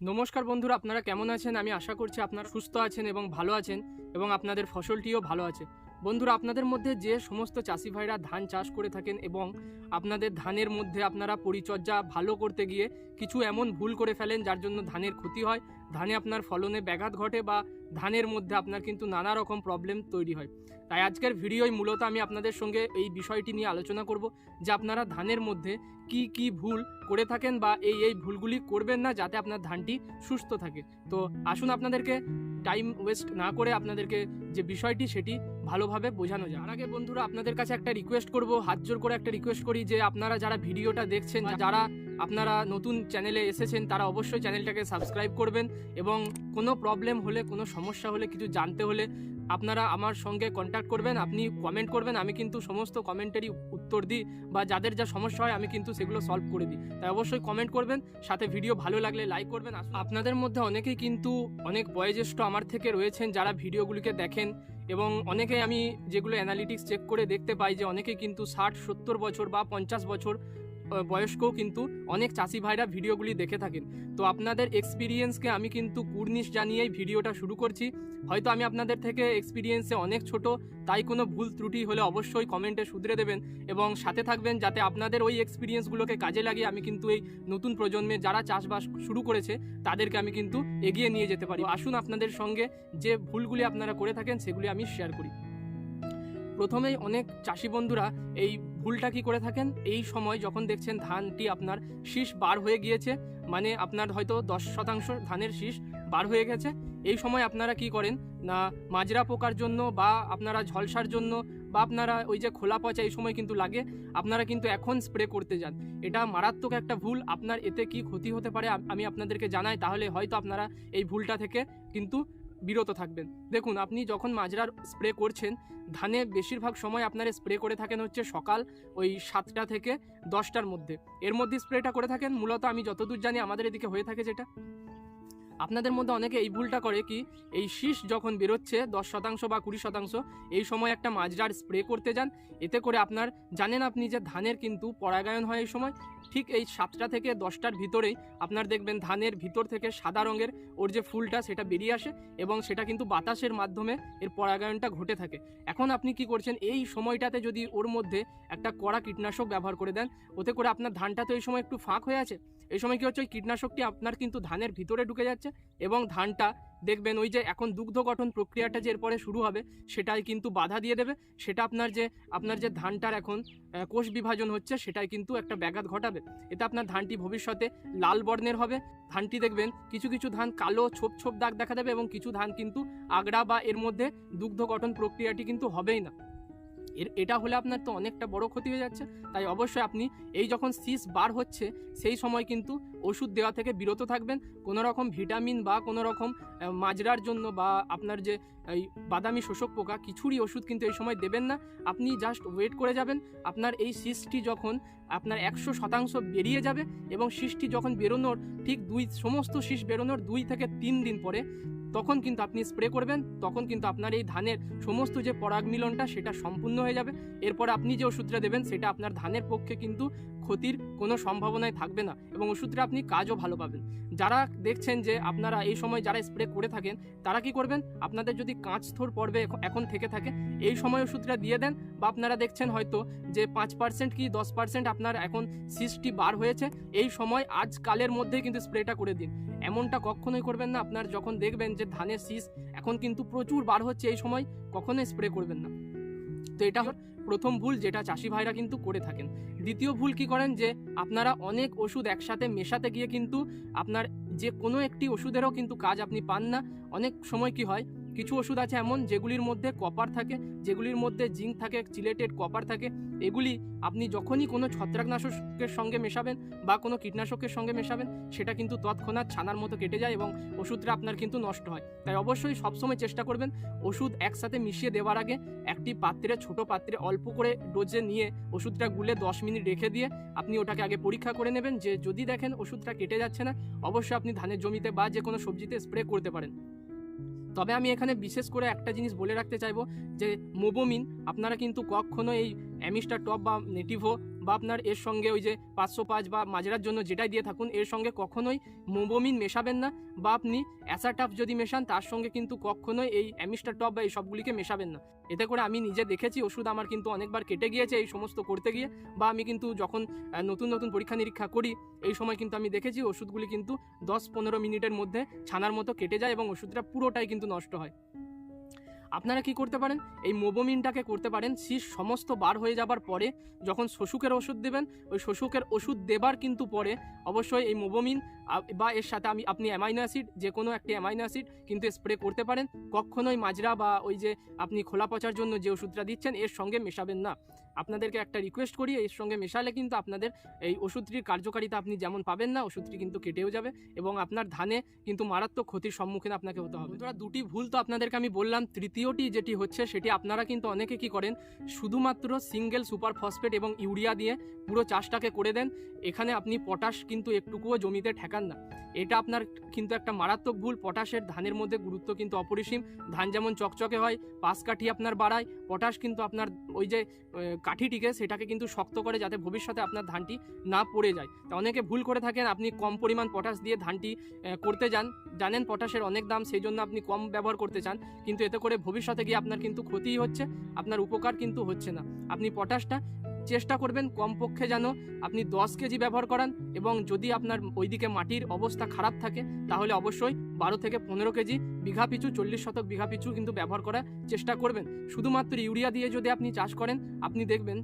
নমস্কার বন্ধুরা, আপনারা কেমন আছেন? আমি আশা করছি আপনারা সুস্থ আছেন এবং ভালো আছেন এবং আপনাদের ফসলটিও ভালো আছে। বন্ধুরা, আপনাদের মধ্যে যে সমস্ত চাষি ভাইরা ধান চাষ করে থাকেন এবং আপনাদের ধানের মধ্যে আপনারা পরিচর্যা ভালো করতে গিয়ে কিছু এমন ভুল করে ফেলেন যার জন্য ধানের ক্ষতি হয় ধানে আপনার ফলনে ব্যাঘাত ঘটে বা ধানের মধ্যে আপনার কিন্তু নানা রকম প্রবলেম তৈরি হয়। তাই আজকের ভিডিওয় মূলত আমি আপনাদের সঙ্গে এই বিষয়টি নিয়ে আলোচনা করব যে আপনারা ধানের মধ্যে কি কি ভুল করে থাকেন বা এই এই ভুলগুলি করবেন না যাতে আপনার ধানটি সুস্থ থাকে। তো আসুন আপনাদেরকে টাইম ওয়েস্ট না করে আপনাদেরকে যে বিষয়টি সেটি ভালোভাবে বোঝানো যায়। আর আগে বন্ধুরা, আপনাদের কাছে একটা রিকোয়েস্ট করব হাত জোর করে একটা রিকোয়েস্ট করি যে আপনারা যারা ভিডিওটা দেখছেন, যারা আপনারা নতুন চ্যানেলে এসেছেন, তারা অবশ্যই চ্যানেলটাকে সাবস্ক্রাইব করবেন এবং কোনো প্রবলেম হলে, কোনো সমস্যা হলে, কিছু জানতে হলে আপনারা আমার সঙ্গে কন্ট্যাক্ট করবেন, আপনি কমেন্ট করবেন, আমি কিন্তু সমস্ত কমেন্টেরই উত্তর দিই বা যাদের যা সমস্যা হয়, আমি কিন্তু সেগুলো সলভ করে দিই। তাই অবশ্যই কমেন্ট করবেন, সাথে ভিডিও ভালো লাগলে লাইক করবেন। আপনাদের মধ্যে অনেকেই কিন্তু অনেক বয়োজ্যেষ্ঠ আমার থেকে রয়েছেন, যারা ভিডিওগুলিকে দেখেন এবং অনেকে আমি যেগুলো অ্যানালিটিক্স চেক করে দেখতে পাই যে, অনেকে কিন্তু ষাট, সত্তর বছর বা পঞ্চাশ বছর বয়স্কও কিন্তু অনেক চাষি ভাইরা ভিডিওগুলি দেখে থাকেন। তো আপনাদের এক্সপিরিয়েন্সকে আমি কিন্তু কুর্নিশ জানিয়েই ভিডিওটা শুরু করছি। হয়তো আমি আপনাদের থেকে এক্সপিরিয়েন্সে অনেক ছোট, তাই কোনো ভুল ত্রুটি হলে অবশ্যই কমেন্টে শুধরে দেবেন এবং সাথে থাকবেন যাতে আপনাদের ওই এক্সপিরিয়েন্সগুলোকে কাজে লাগিয়ে আমি কিন্তু এই নতুন প্রজন্মে যারা চাষবাস শুরু করেছে, তাদেরকে আমি কিন্তু এগিয়ে নিয়ে যেতে পারি। আসুন আপনাদের সঙ্গে যে ভুলগুলি আপনারা করে থাকেন, সেগুলি আমি শেয়ার করি। প্রথমেই অনেক চাষি বন্ধুরা এই ভুলটা কি করে থাকেন? এই সময় যখন দেখছেন ধানটি আপনার শীষ বার হয়ে গিয়েছে মানে আপনার হয়তো দশ শতাংশ ধানের শীষ বার হয়ে গেছে, এই সময় আপনারা কি করেন? না, মাজরা পোকার জন্য বা আপনারা ঝলসার জন্য বা আপনারা ওই যে খোলা পচা এই সময় কিন্তু লাগে, আপনারা কিন্তু এখন স্প্রে করতে যান। এটা মারাত্মক একটা ভুল। আপনার এতে কি ক্ষতি হতে পারে আমি আপনাদেরকে জানাই, তাহলে হয়তো আপনারা এই ভুলটা থেকে কিন্তু বিরত থাকবেন। দেখুন, আপনি যখন মাজরার স্প্রে করছেন, ধানে বেশিরভাগ সময় আপনারা স্প্রে করে থাকেন হচ্ছে সকাল ওই সাতটা থেকে দশটার মধ্যে। এর মধ্যে স্প্রেটা করে থাকেন, মূলত আমি যতদূর জানি আমাদের এদিকে হয়ে থাকে যেটা। আপনাদের মধ্যে অনেকে এই ভুলটা করে কি, এই শীষ যখন বেরোচ্ছে, দশ শতাংশ বা কুড়ি শতাংশ, এই সময় একটা মাজরার স্প্রে করতে যান। এতে করে আপনার, জানেন আপনি যে ধানের কিন্তু পরাগায়ন হয় এই সময়, ঠিক এই সাতটা থেকে দশটার ভিতরেই আপনার দেখবেন ধানের ভিতর থেকে সাদা রঙের ওর যে ফুলটা সেটা বেরিয়ে আসে এবং সেটা কিন্তু বাতাসের মাধ্যমে এর পরাগায়নটা ঘটে থাকে। এখন আপনি কি করছেন, এই সময়টাতে যদি ওর মধ্যে একটা কড়া কীটনাশক ব্যবহার করে দেন, ওতে করে আপনার ধানটা তো এই সময় একটু ফাঁক হয়ে আছে। এই সময় কি হচ্ছে, ওই কীটনাশকটি আপনার কিন্তু ধানের ভিতরে ঢুকে যাচ্ছে এবং ধানটা দেখবেন ওই যে এখন দুগ্ধ গঠন প্রক্রিয়াটা যে এরপরে শুরু হবে, সেটাই কিন্তু বাধা দিয়ে দেবে। সেটা আপনার যে আপনার যে ধানটার এখন কোষ বিভাজন হচ্ছে, সেটাই কিন্তু একটা ব্যাঘাত ঘটাবে। এতে আপনার ধানটি ভবিষ্যতে লাল বর্ণের হবে। ধানটি দেখবেন কিছু কিছু ধান কালো ছোপ ছোপ দাগ দেখা দেবে এবং কিছু ধান কিন্তু আগড়া বা এর মধ্যে দুগ্ধ গঠন প্রক্রিয়াটি কিন্তু হবেই না। এর, এটা হলে আপনার তো অনেকটা বড় ক্ষতি হয়ে যাচ্ছে। তাই অবশ্যই আপনি এই যখন শীষ বার হচ্ছে, সেই সময় কিন্তু ওষুধ দেওয়া থেকে বিরত থাকবেন। কোনো রকম ভিটামিন বা কোনো রকম মাজরার জন্য বা আপনার যে, এই বাদামি শোষক পোকা, কিছুরই ওষুধ কিন্তু এই সময় দেবেন না। আপনি জাস্ট ওয়েট করে যাবেন। আপনার এই শীষটি যখন আপনার একশো শতাংশ বেরিয়ে যাবে এবং শীষটি যখন বেরোনোর ঠিক দুই, সমস্ত শীষ বেরোনোর দুই থেকে তিন দিন পরে তখন কিন্তু আপনি স্প্রে করবেন, তখন কিন্তু আপনার এই ধানের সমস্ত যে পরাগ মিলনটা সেটা সম্পূর্ণ হয়ে যাবে। এরপর আপনি যে ওষুধটা দেবেন, সেটা আপনার ধানের পক্ষে কিন্তু ক্ষতির কোনো সম্ভাবনাই থাকবে না এবং ওষুধটা আপনি কাজও ভালো পাবেন। যারা দেখছেন যে আপনারা এই সময় যারা স্প্রে করে থাকেন, তারা কি করবেন? আপনাদের যদি কাঁচ থোর পর্বে এখন থেকে থাকে, এই সময় ওষুধটা দিয়ে দেন বা আপনারা দেখছেন হয়তো যে পাঁচ পার্সেন্ট কি দশ পার্সেন্ট আপনার এখন সিসটি বার হয়েছে, এই সময় আজকালের মধ্যেই কিন্তু স্প্রেটা করে দিন। এমনটা কখনোই করবেন না, আপনার যখন দেখবেন যে ধানের শীষ এখন কিন্তু প্রচুর বার হচ্ছে এই সময়, কখনোই স্প্রে করবেন না। তো এটা প্রথম ভুল যেটা চাষি ভাইরা কিন্তু করে থাকেন। দ্বিতীয় ভুল কি করেন যে, আপনারা অনেক ওষুধ একসাথে মেশাতে গিয়ে কিন্তু আপনার যে কোনো একটি ওষুধেরও কিন্তু কাজ আপনি পান না। অনেক সময় কি হয় কিছু ওষুধ আছে এমন যেগুলির মধ্যে কপার থাকে, যেগুলির মধ্যে জিঙ্ক থাকে চিলেটেড কপার থাকে। এগুলি আপনি যখনই কোনো ছত্রাকনাশকের সঙ্গে মেশাবেন বা কোনো কীটনাশকের সঙ্গে মেশাবেন, সেটা কিন্তু তৎক্ষণাৎ ছানার মতো কেটে যায় এবং ওষুধটা আপনার কিন্তু নষ্ট হয়। তাই অবশ্যই সবসময় চেষ্টা করবেন ওষুধ একসাথে মিশিয়ে দেওয়ার আগে একটি পাত্রে, ছোট পাত্রে অল্প করে ডোজে নিয়ে ওষুধটা গুলে দশ মিনিট রেখে দিয়ে আপনি ওটাকে আগে পরীক্ষা করে নেবেন। যে যদি দেখেন ওষুধটা কেটে যাচ্ছে না, অবশ্যই আপনি ধানের জমিতে বা যে কোনো সবজিতে স্প্রে করতে পারেন। তবে আমি এখানে বিশেষ করে একটা জিনিস বলে রাখতে চাইব যে মোবোমিন, আপনারা কিন্তু কখনো এই অ্যামিস্টার টপ বা নেটিভো বা আপনার এর সঙ্গে ওই যে পাঁচশো পাঁচ বা মাজরার জন্য যেটাই দিয়ে থাকুন, এর সঙ্গে কখনোই মোবোমিন মেশাবেন না বা আপনি অ্যাসাটাপ যদি মেশান, তার সঙ্গে কিন্তু কখনোই এই অ্যামিস্টার টপ বা এই সবগুলিকে মেশাবেন না। এতে করে আমি নিজে দেখেছি, ওষুধ আমার কিন্তু অনেকবার কেটে গিয়েছে এই সমস্ত করতে গিয়ে বা আমি কিন্তু যখন নতুন নতুন পরীক্ষা নিরীক্ষা করি, এই সময় কিন্তু আমি দেখেছি ওষুধগুলি কিন্তু দশ পনেরো মিনিটের মধ্যে ছানার মতো কেটে যায় এবং ওষুধটা পুরোটাই কিন্তু নষ্ট হয়। আপনারা কি করতে পারেন? এই মোবোমিনটাকে করতে পারেন। শীষ সমস্ত বার হয়ে যাবার পরে যখন শোষকের ওষুধ দেবেন, ওই শোষকের ওষুধ দেবার কিন্তু পরে অবশ্যই এই মোবোমিন বা এর সাথে আমি, আপনি অ্যামাইনো অ্যাসিড যে কোনো একটি অ্যামাইনো অ্যাসিড কিন্তু স্প্রে করতে পারেন। কখনোই মাজরা বা ওই যে আপনি খোলা পচার জন্য যে ওষুধটা দিচ্ছেন, এর সঙ্গে মেশাবেন না। আপনাদেরকে একটা রিকোয়েস্ট করি, এর সঙ্গে মেশালে কিন্তু আপনাদের এই ওষুধটির কার্যকারিতা আপনি যেমন পাবেন না, ওষুধটি কিন্তু কেটেও যাবে এবং আপনার ধানে কিন্তু মারাত্মক ক্ষতির সম্মুখীন আপনাকে হতে হবে। বন্ধুরা, দুটি ভুল তো আপনাদেরকে আমি বললাম। তৃতীয়টি যেটি হচ্ছে, সেটি আপনারা কিন্তু অনেকে কি করেন, শুধুমাত্র সিঙ্গেল সুপার ফসফেট এবং ইউরিয়া দিয়ে পুরো চাষটাকে করে দেন। এখানে আপনি পটাশ কিন্তু একটুকুও জমিতে ঠেকান না। এটা আপনার কিন্তু একটা মারাত্মক ভুল। পটাশের ধানের মধ্যে গুরুত্ব কিন্তু অপরিসীম। ধান যেমন চকচকে হয় পাশ কাঠি আপনার বাড়ায়, পটাশ কিন্তু আপনার ওই যে কাঠিটিকে সেটাকে কিন্তু শক্ত করে যাতে ভবিষ্যতে আপনার ধানটি না পড়ে যায়। তা অনেকে ভুল করে থাকেন, আপনি কম পরিমাণ পটাশ দিয়ে ধানটি করতে যান। জানেন পটাশের অনেক দাম, সেই জন্য আপনি কম ব্যবহার করতে চান। কিন্তু এতে করে ভবিষ্যতে গিয়ে আপনার কিন্তু ক্ষতিই হচ্ছে, আপনার উপকার কিন্তু হচ্ছে না। আপনি পটাশটা চেষ্টা করবেন কমপক্ষে যেন আপনি দশ কেজি ব্যবহার করান এবং যদি আপনার ওইদিকে মাটির অবস্থা খারাপ থাকে, তাহলে অবশ্যই বারো থেকে পনেরো কেজি বিঘা পিছু, চল্লিশ শতক বিঘা পিছু কিন্তু ব্যবহার করার চেষ্টা করবেন। শুধুমাত্র ইউরিয়া দিয়ে যদি আপনি চাষ করেন, আপনি দেখবেন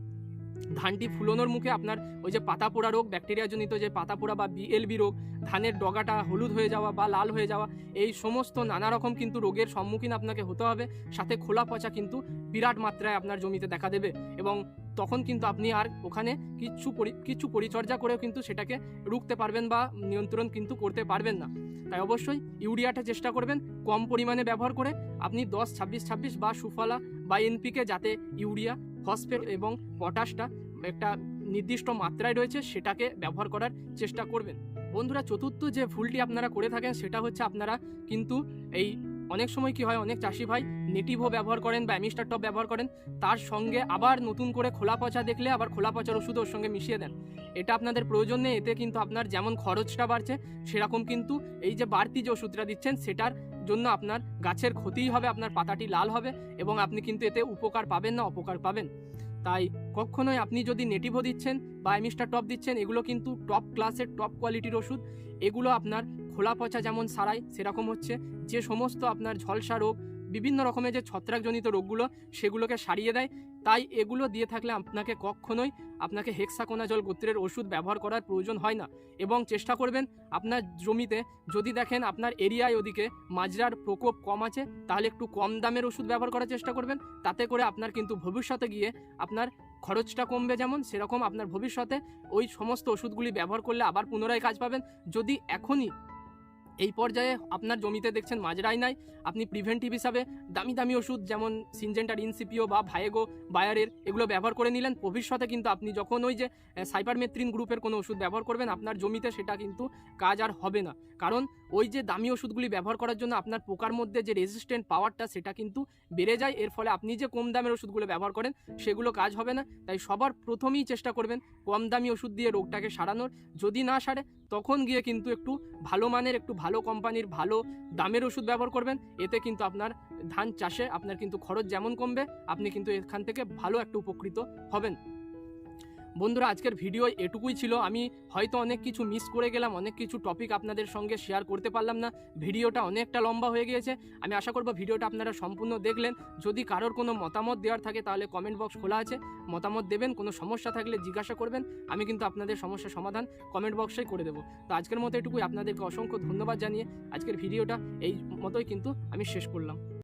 ধানটি ফুলনোর মুখে আপনার ওই যে পাতা পোড়া রোগ, ব্যাকটেরিয়াজনিত যে পাতা পোড়া বা বিএলবি রোগ, ধানের ডগাটা হলুদ হয়ে যাওয়া বা লাল হয়ে যাওয়া, এই সমস্ত নানা রকম কিন্তু রোগের সম্মুখীন আপনাকে হতে হবে। সাথে খোলা পচা কিন্তু বিরাট মাত্রায় আপনার জমিতে দেখা দেবে এবং তখন কিন্তু আপনি আর ওখানে কিচ্ছু পরি- কিচ্ছু পরিচর্যা করেও কিন্তু সেটাকে রুখতে পারবেন বা নিয়ন্ত্রণ কিন্তু করতে পারবেন না। তাই অবশ্যই ইউরিয়াটা চেষ্টা করবেন কম পরিমাণে ব্যবহার করে আপনি দশ, ছাব্বিশ ছাব্বিশ বা সুফলা বা এনপিকে যাতে ইউরিয়া, ফসফেট এবং পটাশটা একটা নির্দিষ্ট মাত্রায় রয়েছে সেটাকে ব্যবহার করার চেষ্টা করবেন। বন্ধুরা, চতুর্থ যে ভুলটি আপনারা করে থাকেন সেটা হচ্ছে আপনারা কিন্তু এই অনেক সময় কি হয়, অনেক চাষি ভাই নেটিভো ব্যবহার করেন বা অ্যামিস্টার টপ ব্যবহার করেন, তার সঙ্গে আবার নতুন করে খোলা পচা দেখলে আবার খোলা পচার ওষুধ ওর সঙ্গে মিশিয়ে দেন। এটা আপনাদের প্রয়োজন নেই, এতে কিন্তু আপনার যেমন খরচটা বাড়ছে, সেরকম কিন্তু এই যে বাড়তি যে ওষুধটা দিচ্ছেন, সেটার জন্য আপনার গাছের ক্ষতিই হবে, আপনার পাতাটি লাল হবে এবং আপনি কিন্তু এতে উপকার পাবেন না অপকার পাবেন। তাই কখনোই আপনি যদি নেটিভো দিচ্ছেন বা অ্যামিস্টার টপ দিচ্ছেন, এগুলো কিন্তু টপ ক্লাসের টপ কোয়ালিটির ওষুধ। এগুলো আপনার খোলা পচা যেমন সারাই, সেরকম হচ্ছে। যে সমস্ত আপনার ঝলসা রোগ, বিভিন্ন রকমের যে ছত্রাকজনিত রোগগুলো, সেগুলোকে সারিয়ে দেয়। তাই এগুলো দিয়ে থাকলে আপনাকে কখনোই আপনাকে হেক্সাকোনা জল গোত্রের ওষুধ ব্যবহার করার প্রয়োজন হয় না। এবং চেষ্টা করবেন আপনার জমিতে, যদি দেখেন আপনার এরিয়ায় ওদিকে মাজরার প্রকোপ কম আছে, তাহলে একটু কম দামের ওষুধ ব্যবহার করার চেষ্টা করবেন। তাতে করে আপনার কিন্তু ভবিষ্যতে গিয়ে আপনার খরচটা কমবে যেমন, সেরকম আপনার ভবিষ্যতে ওই সমস্ত ওষুধগুলি ব্যবহার করলে আবার পুনরায় কাজ পাবেন। যদি এখনই এই পর্যায়ে আপনার জমিতে দেখছেন মাজরাই নাই আপনি প্রিভেন্টিভ হিসাবে দামি দামি ওষুধ যেমন সিনজেন্টার ইনসিপিও বা ভায়েগো, বায়ারের এগুলো ব্যবহার করে নিলেন। ভবিষ্যতে কিন্তু আপনি যখন ওই যে সাইপারমেথ্রিন গ্রুপের কোনো ওষুধ ব্যবহার করবেন, আপনার জমিতে সেটা কিন্তু কাজ আর হবে না। কারণ ওই যে দামি ওষুধগুলি ব্যবহার করার জন্য আপনার পোকার মধ্যে যে রেজিস্ট্যান্ট পাওয়ারটা সেটা কিন্তু বেড়ে যায়। এর ফলে আপনি যে কম দামের ওষুধগুলো ব্যবহার করেন, সেগুলো কাজ হবে না। তাই সবার প্রথমেই চেষ্টা করবেন কম দামি ওষুধ দিয়ে রোগটাকে সারানোর। যদি না সারে তখন গিয়ে কিন্তু একটু ভালো মানের, একটু ভালো কোম্পানির ভালো দামের ওষুধ ব্যবহার করবেন। এতে কিন্তু আপনার ধান চাষে আপনার কিন্তু খরচ যেমন কমবে, আপনি কিন্তু এখান থেকে ভালো একটা উপকৃত হবেন। বন্ধুরা, আজকের ভিডিও এটুকুই ছিল। আমি হয়তো অনেক কিছু মিস করে গেলাম, অনেক কিছু টপিক আপনাদের সঙ্গে শেয়ার করতে পারলাম না। ভিডিওটা অনেকটা লম্বা হয়ে গিয়েছে। আমি আশা করব ভিডিওটা আপনারা সম্পূর্ণ দেখলেন। যদি কারোর কোনো মতামত দেওয়ার থাকে, তাহলে কমেন্ট বক্স খোলা আছে। মতামত দেবেন, কোনো সমস্যা থাকলে জিজ্ঞাসা করবেন। আমি কিন্তু আপনাদের সমস্যার সমাধান কমেন্ট বক্সেই করে দেবো। তো আজকের মতো এটুকুই। আপনাদেরকে অসংখ্য ধন্যবাদ জানিয়ে আজকের ভিডিওটা এই মতোই কিন্তু আমি শেষ করলাম।